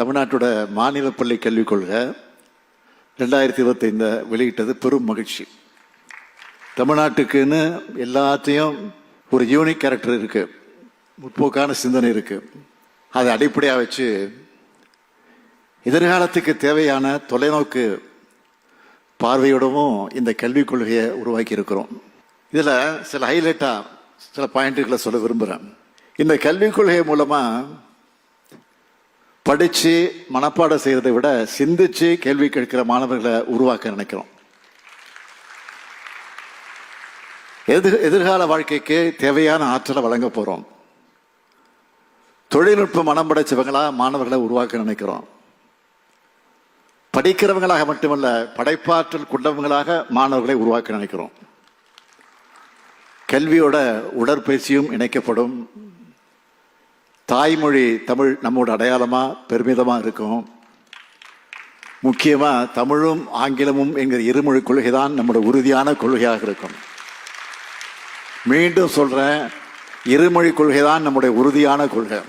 தமிழ்நாட்டோட மாநில பள்ளி கல்விக் கொள்கை ரெண்டாயிரத்தி இருபத்தைந்த வெளியிட்டது பெரும் மகிழ்ச்சி. தமிழ்நாட்டுக்குன்னு எல்லாத்தையும் ஒரு யூனிக் கேரக்டர் இருக்கு. முற்போக்கான சிந்தனை இருக்கு. அதை அடிப்படையாக வச்சு எதிர்காலத்துக்கு தேவையான தொலைநோக்கு பார்வையோடவும் இந்த கல்விக் கொள்கையை உருவாக்கி இருக்கிறோம் இதில் சில ஹைலைட்டாக சில பாயிண்ட்டுகளை சொல்ல விரும்புகிறேன் இந்த கல்விக் கொள்கை மூலமாக படித்து மனப்பாடம் செய்கிறதை விட சிந்திச்சு கேள்வி கேட்கிற மாணவர்களை உருவாக்க நினைக்கிறோம். எதிர் எதிர்கால வாழ்க்கைக்கு தேவையான ஆற்றலை வழங்க போகிறோம் தொழில்நுட்ப மனம் படைச்சவங்களா மாணவர்களை உருவாக்க நினைக்கிறோம். படிக்கிறவங்களாக மட்டுமல்ல படைப்பாற்றல் கொண்டவங்களாக மாணவர்களை உருவாக்க நினைக்கிறோம். கல்வியோட உடற்பயிற்சியும் இணைக்கப்படும். தாய்மொழி தமிழ் நம்மோட அடையாளமாக பெருமிதமாக இருக்கும். முக்கியமாக தமிழும் ஆங்கிலமும் என்கிற இருமொழி கொள்கை தான் நம்மளோட உறுதியான கொள்கையாக இருக்கும். மீண்டும் சொல்கிறேன் இருமொழி கொள்கை தான் நம்முடைய உறுதியான கொள்கை.